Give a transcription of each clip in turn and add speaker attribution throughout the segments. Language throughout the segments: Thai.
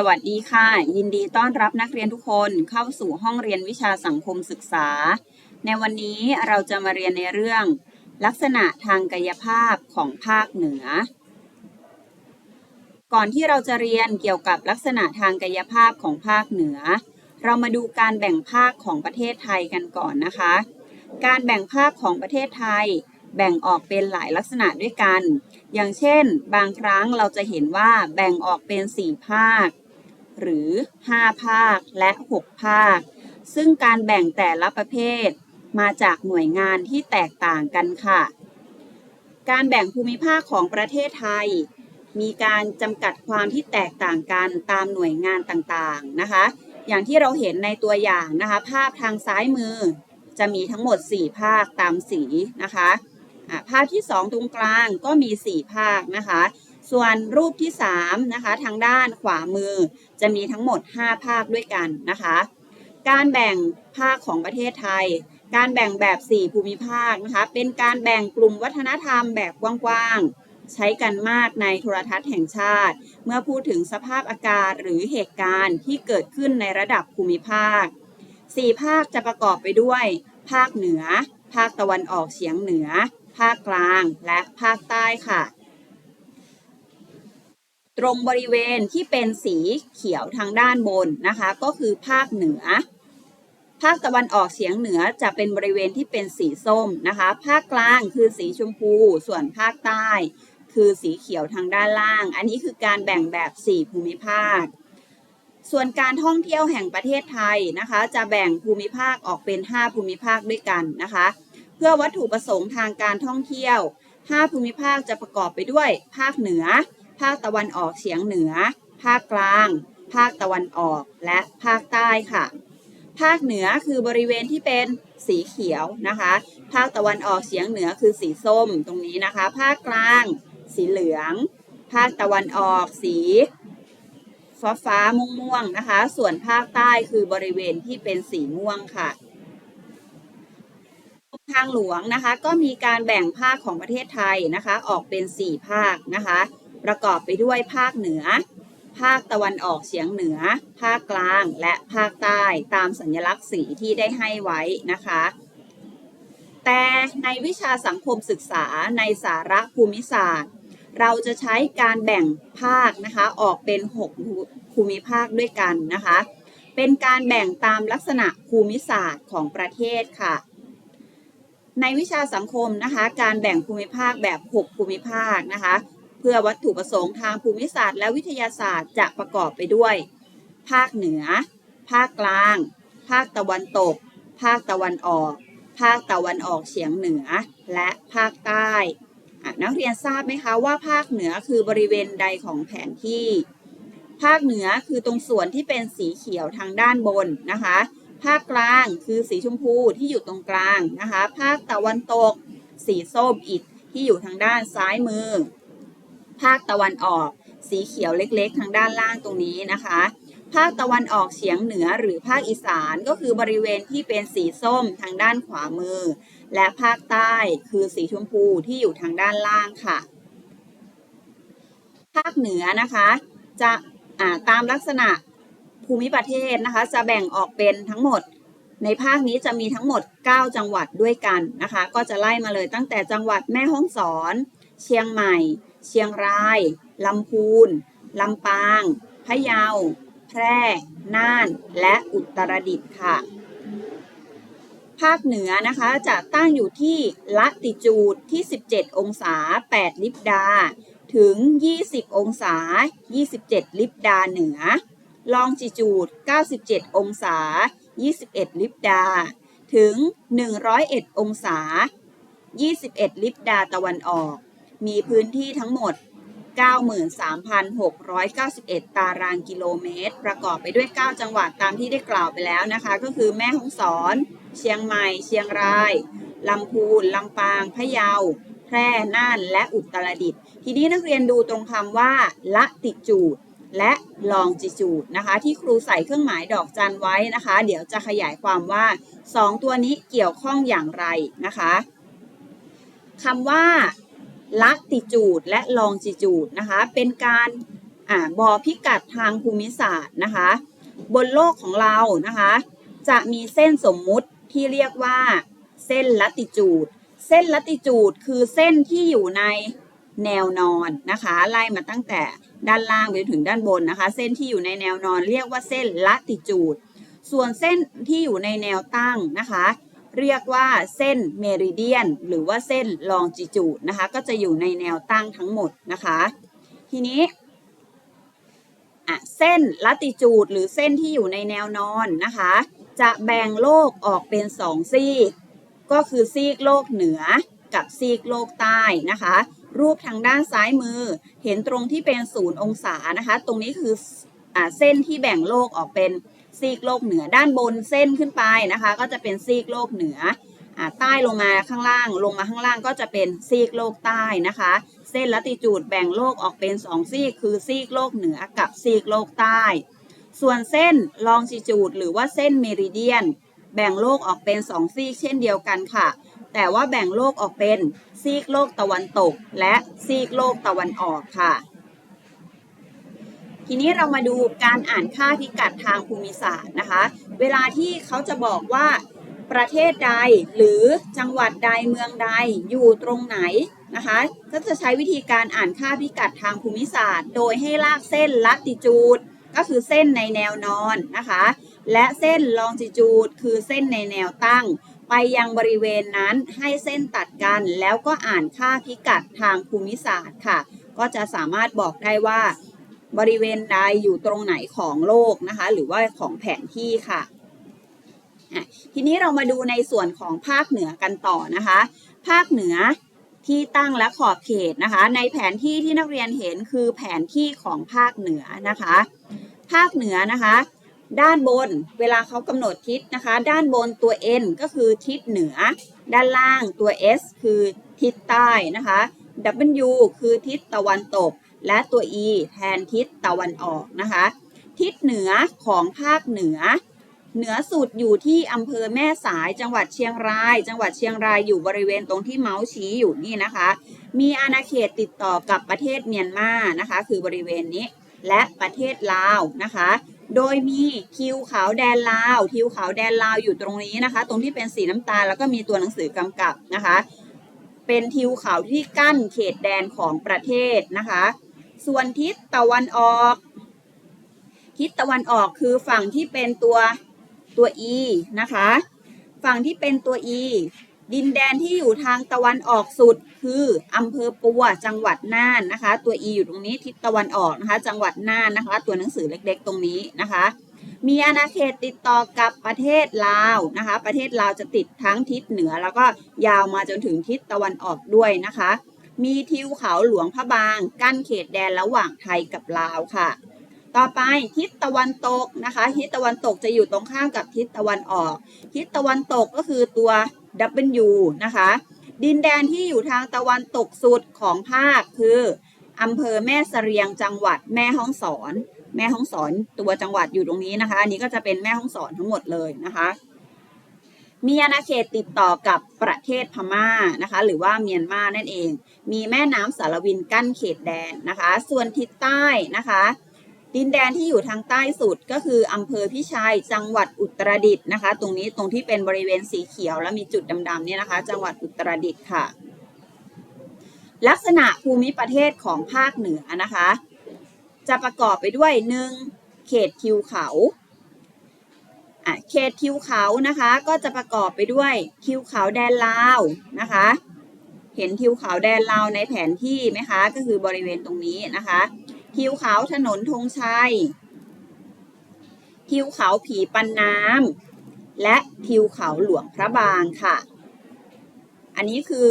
Speaker 1: สวัสดีค่ะ ยินดีต้อนรับนักเรียนทุกคนเข้าสู่ห้องเรียนวิชาสังคมศึกษา ในวันนี้เราจะมาเรียนในเรื่อง ลักษณะทางกายภาพของภาคเหนือ ก่อนที่เราจะเรียนเกี่ยวกับลักษณะทางกายภาพของภาคเหนือ เรามาดูการแบ่งภาคของประเทศไทยกันก่อนนะคะ การแบ่งภาคของประเทศไทย แบ่งออกเป็นหลายลักษณะด้วยกัน อย่างเช่น บางครั้งเราจะเห็นว่าแบ่งออกเป็น 4 ภาค หรือ 5 ภาคและ 6 ภาค ซึ่งการแบ่งแต่ละประเภท มาจากหน่วยงานที่แตกต่างกันค่ะ การแบ่งภูมิภาคของประเทศไทย มีการจำกัดความที่แตกต่างกันตามหน่วยงานต่างๆนะคะ อย่างที่เราเห็นในตัวอย่างนะคะ ภาพทางซ้ายมือ จะมีทั้งหมด 4 ภาคตามสีนะคะภาพที่ 2 ตรงกลางก็มี 4 ภาคนะคะ ส่วนรูปที่3นะคะทางด้านขวามือจะมีทั้งหมด 5 ภาคด้วยกันนะคะ การแบ่งภาคของประเทศไทย การแบ่งแบบ 4 ภูมิภาคนะคะเป็นการแบ่งกลุ่มวัฒนธรรมแบบกว้างๆ ใช้กันมากในโทรทัศน์แห่งชาติ เมื่อพูดถึงสภาพอากาศหรือเหตุการณ์ที่เกิดขึ้นในระดับภูมิภาค 4 ภาคจะประกอบไปด้วย ภาคเหนือ ภาคตะวันออกเฉียงเหนือ ภาคกลางและภาคใต้ค่ะ ตรงบริเวณที่เป็นสีเขียวทางด้านบนนะคะ ก็คือภาคเหนือ ภาคตะวันออกเฉียงเหนือจะเป็นบริเวณที่เป็นสีส้มนะคะ ภาคกลางคือสีชมพู ส่วนภาคใต้ คือสีเขียวทางด้านล่าง อันนี้คือการแบ่งแบบ 4 ภูมิภาค ส่วนการท่องเที่ยวแห่งประเทศไทยนะคะ จะแบ่งภูมิภาคออกเป็น 5 ภูมิภาคด้วยกันนะคะ เพื่อวัตถุประสงค์ทางการท่องเที่ยว 5 ภูมิภาคจะประกอบไปด้วย ภาคเหนือ ภาคตะวันออกเฉียงเหนือ ภาคกลาง ภาคตะวันออก และภาคใต้ค่ะ ภาคเหนือคือบริเวณที่เป็นสีเขียวนะคะ ภาคตะวันออกเฉียงเหนือคือสีส้มตรงนี้นะคะ ภาคกลาง สีเหลือง ภาคตะวันออกสีฟ้าฟ้าม่วงม่วงนะคะ ส่วนภาคใต้คือบริเวณที่เป็นสีม่วงค่ะทางหลวงนะคะ ก็มีการแบ่งภาคของประเทศไทยนะคะ ออกเป็น 4 ภาคนะคะ ประกอบไปด้วยภาคเหนือ ภาคตะวันออกเฉียงเหนือ ภาคกลางและภาคใต้ตามสัญลักษณ์สีที่ได้ให้ไว้นะคะ แต่ในวิชาสังคมศึกษาในสาระภูมิศาสตร์ เราจะใช้การแบ่งภาคนะคะออกเป็น 6 ภูมิภาคด้วยกันนะคะ เป็นการแบ่งตามลักษณะภูมิศาสตร์ของประเทศค่ะในวิชาสังคมนะคะ การแบ่งภูมิภาคแบบ 6 ภูมิภาคนะคะ พื่อวัตถุประสงค์ทางภูมิศาสตร์และวิทยาศาสตร์จะประกอบไปด้วย ภาคเหนือ ภาคกลาง ภาคตะวันตก ภาคตะวันออก ภาคตะวันออกเฉียงเหนือ และภาคใต้นักเรียนทราบไหมคะว่าภาคเหนือคือบริเวณใดของแผนที่ ภาคเหนือคือตรงส่วนที่เป็นสีเขียวทางด้านบนนะคะ ภาคกลางคือสีชมพูที่อยู่ตรงกลางนะคะ ภาคตะวันตก สีส้มอีกที่อยู่ทางด้านซ้ายมือ ภาคตะวันออกสีเขียวเล็กๆ ทางด้านล่างตรงนี้นะคะ ภาคตะวันออกเฉียงเหนือหรือภาคอีสานก็คือบริเวณที่เป็นสีส้มทางด้านขวามือ และภาคใต้คือสีชมพูที่อยู่ทางด้านล่างค่ะ ภาคเหนือนะคะจะาตามลักษณะภูมิประเทศนะคะ จะแบ่งออกเป็นทั้งหมด ในภาคนี้จะมีทั้งหมด 9 จังหวัดด้วยกันนะคะ ก็จะไล่มาเลยตั้งแต่จังหวัดแม่ฮ่องสอน เชียงใหม่ เชียงรายลำพูนลำปาง พะเยา แพร่ น่าน และอุตรดิตถ์ค่ะ ภาคเหนือนะคะจะตั้งอยู่ที่ละติจูดที่ 17 องศา 8 ลิบดา ถึง 20 องศา 27 ลิบดาเหนือ ลองจิจูด 97 องศา 21 ลิบดา ถึง 101 องศา 21 ลิบดาตะวันออก มีพื้นที่ทั้งหมด 93,691 ตารางกิโลเมตร ประกอบไปด้วย 9 จังหวัดตามที่ได้กล่าวไปแล้วนะคะ ก็คือแม่ฮ่องสอน เชียงใหม่ เชียงรายลำพูนลำปางพะเยา แพร่น่านและอุตรดิตถ์ทีนี้นักเรียนดูตรงคำว่า ละติจูดและลองจิจูดนะคะ ที่ครูใส่เครื่องหมายดอกจันไว้นะคะ เดี๋ยวจะขยายความว่า 2 ตัวนี้เกี่ยวข้องอย่างไรนะคะคำว่า ละติจูดและลองจิจูดนะคะ เป็นการอ่าบอกพิกัดทางภูมิศาสตร์นะคะ บนโลกของเรานะคะ จะมีเส้นสมมุติที่เรียกว่า เส้นลัติจูด เส้นลัติจูดคือเส้นที่อยู่ในแนวนอนนะคะไล่มาตั้งแต่ด้านล่างไปถึงด้านบนนะคะ เส้นที่อยู่ในแนวนอนเรียกว่าเส้นลัติจูด ส่วนเส้นที่อยู่ในแนวตั้งนะคะ เรียกว่าเส้นเมริเดียน หรือว่าเส้นลองจิจูดนะคะ ก็จะอยู่ในแนวตั้งทั้งหมดนะคะ ทีนี้เส้นลัติจูดหรือเส้นที่อยู่ในแนวนอนนะคะ จะแบ่งโลกออกเป็นสองซีก ก็คือซีกโลกเหนือกับซีกโลกใต้นะคะ รูปทางด้านซ้ายมือ เห็นตรงที่เป็นศูนย์องศานะคะ ตรงนี้คืออเส้นที่แบ่งโลกออกเป็น ซีกโลกเหนือ ด้านบนเส้นขึ้นไปนะคะ ก็จะเป็นซีกโลกเหนืออ่าใต้ลงมาข้างล่าง ลงมาข้างล่างก็จะเป็นซีกโลกใต้นะคะ เส้นลัติจูดแบ่งโลกออกเป็นสองซีกคือซีกโลกเหนือกับซีกโลกใต้ ส่วนเส้นลองจิจูดหรือว่าเส้นเมริเดียน แบ่งโลกออกเป็นสองซีกเช่นเดียวกันค่ะ แต่ว่าแบ่งโลกออกเป็นซีกโลกตะวันตก และซีกโลกตะวันออกค่ะ ทีนี้เรามาดูการอ่านค่าพิกัดทางภูมิศาสตร์นะคะ เวลาที่เขาจะบอกว่าประเทศใดหรือจังหวัดใดเมืองใดอยู่ตรงไหนนะคะ ก็จะใช้วิธีการอ่านค่าพิกัดทางภูมิศาสตร์ โดยให้ลากเส้นลัติจูดก็คือเส้นในแนวนอนนะคะ และเส้นลองจิจูดคือเส้นในแนวตั้ง ไปยังบริเวณนั้นให้เส้นตัดกันแล้วก็อ่านค่าพิกัดทางภูมิศาสตร์ค่ะ ก็จะสามารถบอกได้ว่า บริเวณใดอยู่ตรงไหนของโลกนะคะ หรือว่าของแผนที่ค่ะ ทีนี้เรามาดูในส่วนของภาคเหนือกันต่อนะคะ ภาคเหนือที่ตั้งและขอบเขตนะคะ ในแผนที่ที่นักเรียนเห็นคือแผนที่ของภาคเหนือนะคะ ภาคเหนือนะคะ ด้านบนเวลาเขากำหนดทิศนะคะ ด้านบนตัว N ก็คือทิศเหนือ ด้านล่างตัว S คือทิศใต้นะคะ W คือทิศตะวันตก และตัว E แทนทิศตะวันออกนะคะ ทิศเหนือของภาคเหนือ เหนือสุดอยู่ที่อำเภอแม่สายจังหวัดเชียงราย จังหวัดเชียงรายอยู่บริเวณตรงที่เมาส์ชี้อยู่นี่นะคะ มีอาณาเขตติดต่อกับประเทศเมียนมานะคะ คือบริเวณนี้ และประเทศลาวนะคะ โดยมีทิวเขาแดนลาวทิวเขาแดนลาวอยู่ตรงนี้นะคะ ตรงที่เป็นสีน้ำตาลแล้วก็มีตัวหนังสือกำกับนะคะ เป็นทิวเขาที่กั้นเขตแดนของประเทศนะคะ ส่วนทิศตะวันออก ทิศตะวันออกคือฝั่งที่เป็นตัวตัว E นะคะ ฝั่งที่เป็นตัว E ดินแดนที่อยู่ทางตะวันออกสุดคืออำเภอปัวจังหวัดน่านนะคะ ตัว E อยู่ตรงนี้ทิศตะวันออกนะคะ จังหวัดน่านนะคะ ตัวหนังสือเล็กๆ ตรงนี้นะคะ มีอาณาเขตติดต่อกับประเทศลาวนะคะ ประเทศลาวจะติดทั้งทิศเหนือ แล้วก็ยาวมาจนถึงทิศตะวันออกด้วยนะคะ มีทิวเขาหลวงพระบาง กั้นเขตแดนระหว่างไทยกับลาวค่ะ ต่อไปทิศตะวันตกนะคะ ทิศตะวันตกจะอยู่ตรงข้ามกับทิศตะวันออก ทิศตะวันตกก็คือตัว W นะคะ ดินแดนที่อยู่ทางตะวันตกสุดของภาคคืออำเภอแม่เสรียงจังหวัดแม่ฮ่องสอน แม่ฮ่องสอนตัวจังหวัดอยู่ตรงนี้นะคะ อันนี้ก็จะเป็นแม่ฮ่องสอนทั้งหมดเลยนะคะ มีอาณาเขตติดต่อกับประเทศพม่านะคะ หรือว่าเมียนมานั่นเอง มีแม่น้ำสารวินกั้นเขตแดนนะคะ ส่วนทิศใต้นะคะ ดินแดนที่อยู่ทางใต้สุดก็คืออำเภอพิชัยจังหวัดอุตรดิตถ์นะคะ ตรงนี้ตรงที่เป็นบริเวณสีเขียวแล้วมีจุดดำๆเนี่ยนะคะ จังหวัดอุตรดิตถ์ค่ะ ลักษณะภูมิประเทศของภาคเหนือนะคะ จะประกอบไปด้วยหนึ่งเขตทิวเขา อะเขตทิวเขานะคะ ก็จะประกอบไปด้วยทิวเขาแดนลาวนะคะ เห็นทิวเขาแดนลาวในแผนที่ไหมคะ ก็คือบริเวณตรงนี้นะคะทิวเขาถนนธงชัยทิวเขาผีปันน้ำและทิวเขาหลวงพระบางค่ะ อันนี้คือ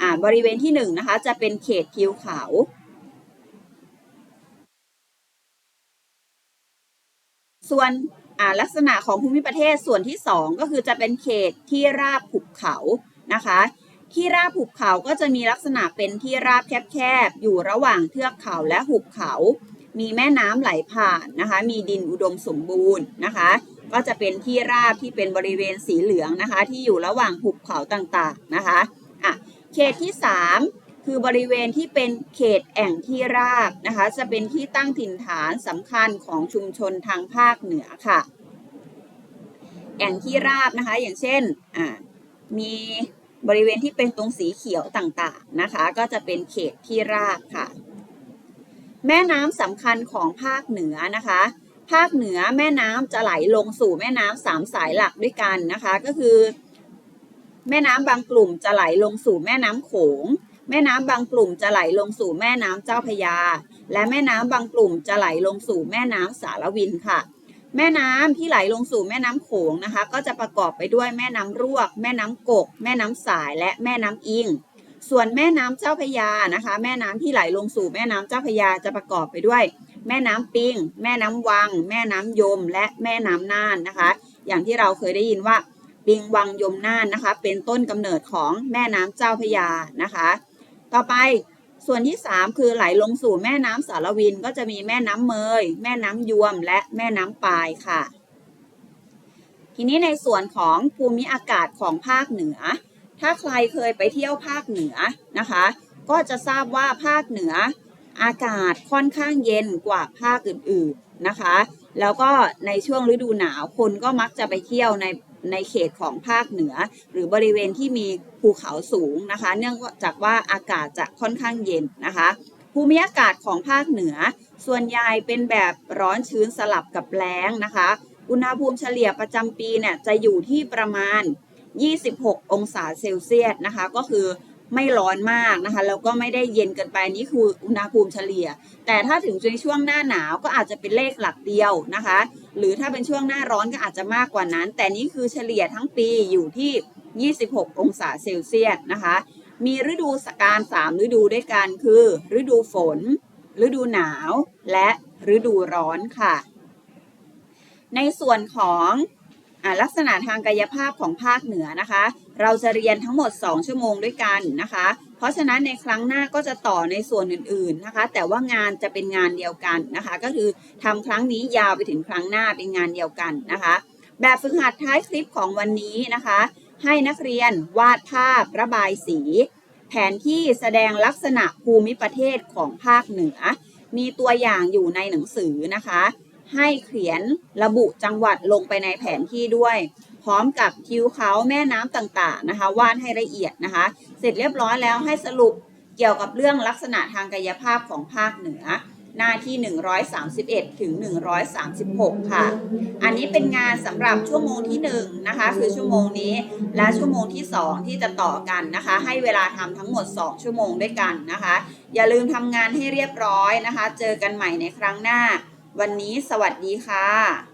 Speaker 1: อ่าบริเวณที่หนึ่งนะคะ จะเป็นเขตทิวเขาส่วน ลักษณะของภูมิประเทศส่วนที่สองก็คือจะเป็นเขตที่ราบหุบเขานะคะที่ราบหุบเขาก็จะมีลักษณะเป็นที่ราบแคบๆ อยู่ระหว่างเทือกเขาและหุบเขา มีแม่น้ำไหลผ่านนะคะ มีดินอุดมสมบูรณ์นะคะ ก็จะเป็นที่ราบที่เป็นบริเวณสีเหลืองนะคะ ที่อยู่ระหว่างหุบเขาต่างๆนะคะอะเขตที่ 3 คือบริเวณที่เป็นเขตแอ่งที่ราบนะคะ จะเป็นที่ตั้งถิ่นฐานสำคัญของชุมชนทางภาคเหนือค่ะ แอ่งที่ราบนะคะ อย่างเช่นอ่ามีบริเวณที่เป็นตรงสีเขียวต่างๆนะคะ ก็จะเป็นเขตที่ราบค่ะ แม่น้ำสำคัญของภาคเหนือนะคะ ภาคเหนือแม่น้ำจะไหลลงสู่แม่น้ำสามสายหลักด้วยกันนะคะ ก็คือ แม่น้ำบางกลุ่มจะไหลลงสู่แม่น้ำโขง แม่น้ำบางกลุ่มจะไหลลงสู่แม่น้ำเจ้าพยา และแม่น้ำบางกลุ่มจะไหลลงสู่แม่น้ำสารวินค่ะ แม่น้ำที่ไหลลงสู่แม่น้ำโขงนะคะ ก็จะประกอบไปด้วยแม่น้ำรวก แม่น้ำกก แม่น้ำสายและแม่น้ำอิง ส่วนแม่น้ำเจ้าพยานะคะ แม่น้ำที่ไหลลงสู่แม่น้ำเจ้าพยาจะประกอบไปด้วย แม่น้ำปิง แม่น้ำวัง แม่น้ำยม และแม่น้ำน่านนะคะ อย่างที่เราเคยได้ยินว่าปิงวังยมน่านนะคะ เป็นต้นกำเนิดของแม่น้ำเจ้าพยานะคะ ต่อไป ส่วนที่ 3 คือไหลลงสู่แม่น้ำสารวินก็จะมีแม่น้ำเมย แม่น้ำยวมและแม่น้ำปายค่ะ ทีนี้ในส่วนของภูมิอากาศของภาคเหนือ ถ้าใครเคยไปเที่ยวภาคเหนือนะคะ ก็จะทราบว่าภาคเหนือ อากาศค่อนข้างเย็นกว่าภาคอื่นๆนะคะ แล้วก็ในช่วงฤดูหนาวคนก็มักจะไปเที่ยวใน ในเขตของภาคเหนือ หรือบริเวณที่มีภูเขาสูงนะคะ เนื่องจากว่าอากาศจะค่อนข้างเย็นนะคะภูมิอากาศของภาคเหนือ ส่วนใหญ่เป็นแบบร้อนชื้นสลับกับแล้งนะคะ อุณหภูมิเฉลี่ยประจำปีเนี่ยจะอยู่ที่ประมาณ 26 องศาเซลเซียสนะคะ ก็คือไม่ร้อนมากนะคะแล้วก็ไม่ได้เย็นเกินไปนี่คืออุณหภูมิเฉลี่ย แต่ถ้าถึงในช่วงหน้าหนาวก็อาจจะเป็นเลขหลักเดียวนะคะ หรือถ้าเป็นช่วงหน้าร้อนก็อาจจะมากกว่านั้น แต่นี่คือเฉลี่ยทั้งปีอยู่ที่ 26 องศาเซลเซียสนะคะ มีฤดูการ 3 ฤดูด้วยกันคือ ฤดูฝน ฤดูหนาว และฤดูร้อนค่ะ ในส่วนของอลักษณะทางกายภาพของภาคเหนือนะคะ เราจะเรียนทั้งหมด 2 ชั่วโมงด้วยกันนะคะ ราะฉะนั้นในครั้งหน้าก็จะต่อในส่วนอื่นๆนะคะ แต่ว่างานจะเป็นงานเดียวกันนะคะ ก็คือทำครั้งนี้ยาวไปถึงครั้งหน้าเป็นงานเดียวกันนะคะ แบบฝึกหัดท้ายคลิปของวันนี้นะคะ ให้นักเรียนวาดภาพระบายสี แผนที่แสดงลักษณะภูมิประเทศของภาคเหนือ มีตัวอย่างอยู่ในหนังสือนะคะ ให้เขียนระบุจังหวัดลงไปในแผนที่ด้วย พร้อมกับทิวเขาแม่น้ำต่างๆนะคะวาดให้ละเอียดนะคะ เสร็จเรียบร้อยแล้วให้สรุปเกี่ยวกับเรื่องลักษณะทางกายภาพของภาคเหนือ หน้าที่ 131 ถึง 136 ค่ะ อันนี้เป็นงานสำหรับชั่วโมงที่1นะคะคือชั่วโมงนี้และชั่วโมงที่ 2 ที่จะต่อกันนะคะ ให้เวลาทำทั้งหมด 2 ชั่วโมงด้วยกันนะคะ อย่าลืมทำงานให้เรียบร้อยนะคะ เจอกันใหม่ในครั้งหน้า วันนี้สวัสดีค่ะ